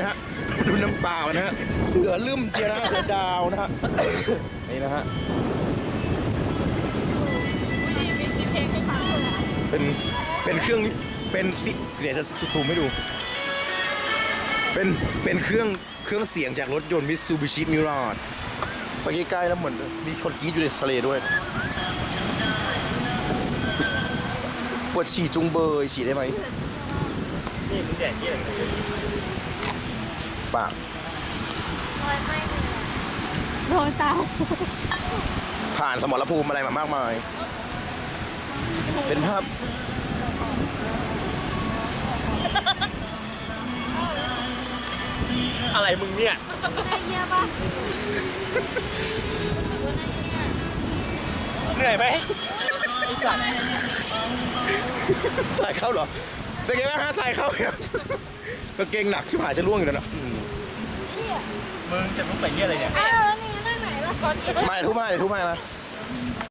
นะฮะดูน้ำเปล่านะฮะเสือลืมเจียนะเสือดาวนะฮะนี่นะฮะเป็นเป็นเครื่องเป็นสิเดี๋ยวจะซูมให้ดู เป็นเป็นเครื่องเครื่องเสียงจากรถยนต์ Mitsubishi Mirage ไปใกล้ๆแล้วเหมือนมีคนกรีดอยู่ในทะเลด้วยปวดฉี่จุงเบยฉี่ได้ไหมนี่มึงแดกเยี่ย อะไรกันฝากโดนเตาผ่านสมรภูมิอะไรมามากมาย เป็นภาพ อะไรมึงเนี่ยได้เยี่ยป่ะเหนื่อยไหมไอ้สัตว์ใส่เข้าเหรอเป็นไงบ้างฮะใส่เข้าเนี่ยกางเกงหนักชิบหายจะล่วงอยู่แล้วนะอืม มึงจะลุกไปเยี่ยอะไรเนี่ย อ้าวแล้วนี่นั่งไหนล่ะก่อนอีก มาเดี๋ยวทุบมาเดี๋ยวทุบมามา